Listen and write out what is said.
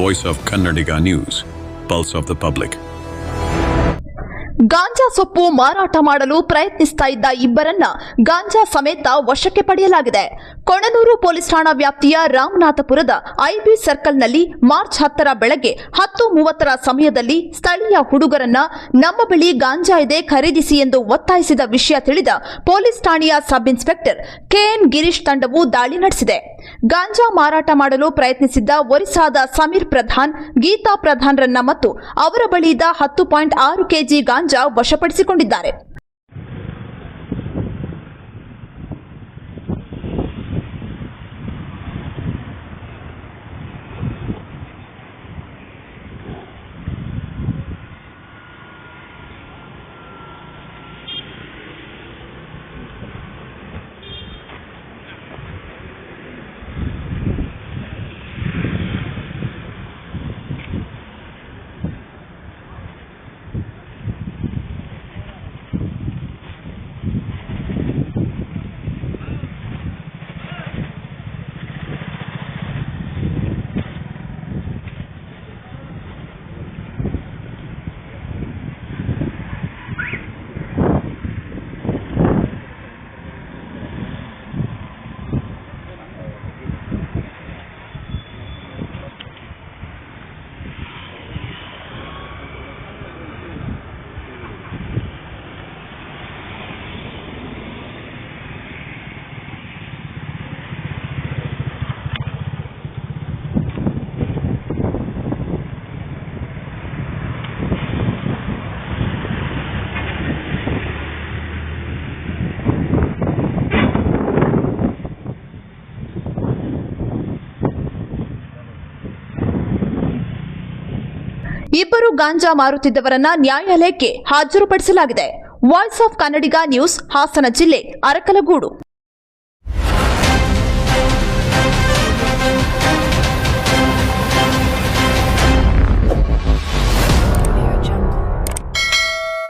voice of Kannadiga news pulse of the public ಗಾಂಜಾ ಸೊಪ್ಪು ಮಾರಾಟ ಮಾಡಲು ಪ್ರಯತ್ನಿಸ್ತಾ ಇದ್ದ ಇಬ್ಬರನ್ನ ಗಾಂಜಾ ಸಮೇತ ವಶಕ್ಕೆ ಪಡೆಯಲಾಗಿದೆ. ಕೊಣನೂರು ಪೊಲೀಸ್ ಠಾಣಾ ವ್ಯಾಪ್ತಿಯ ರಾಮನಾಥಪುರದ ಐಬಿ ಸರ್ಕಲ್ನಲ್ಲಿ ಮಾರ್ಚ್ ಹತ್ತರ ಬೆಳಗ್ಗೆ ಹತ್ತು ಮೂವತ್ತರ ಸಮಯದಲ್ಲಿ ಸ್ಥಳೀಯ ಹುಡುಗರನ್ನ ನಮ್ಮ ಬಳಿ ಗಾಂಜಾ ಇದೆ, ಖರೀದಿಸಿ ಎಂದು ಒತ್ತಾಯಿಸಿದ ವಿಷಯ ತಿಳಿದ ಪೊಲೀಸ್ ಠಾಣೆಯ ಸಬ್ ಇನ್ಸ್ಪೆಕ್ಟರ್ ಕೆಎನ್ ಗಿರೀಶ್ ತಂಡವು ದಾಳಿ ನಡೆಸಿದೆ. ಗಾಂಜಾ ಮಾರಾಟ ಮಾಡಲು ಪ್ರಯತ್ನಿಸಿದ್ದ ಒರಿಸ್ಸಾದ ಸಮೀರ್ ಪ್ರಧಾನ್, ಗೀತಾ ಪ್ರಧಾನ್ರನ್ನ ಮತ್ತು ಅವರ ಬಳಿಯಿದ್ದ ಹತ್ತು ಪಾಯಿಂಟ್ ಆರು ಕೆಜಿ ಗಾಂಜಾ ವಶಪಡಿಸಿಕೊಂಡಿದ್ದಾರೆ. ಇಬ್ಬರು ಗಾಂಜಾ ಮಾರುತ್ತಿದ್ದವರನ್ನ ನ್ಯಾಯಾಲಯಕ್ಕೆ ಹಾಜರುಪಡಿಸಲಾಗಿದೆ. Voice of Kannadiga news Hassan ಜಿಲ್ಲೆ ಅರಕಲಗೂಡು.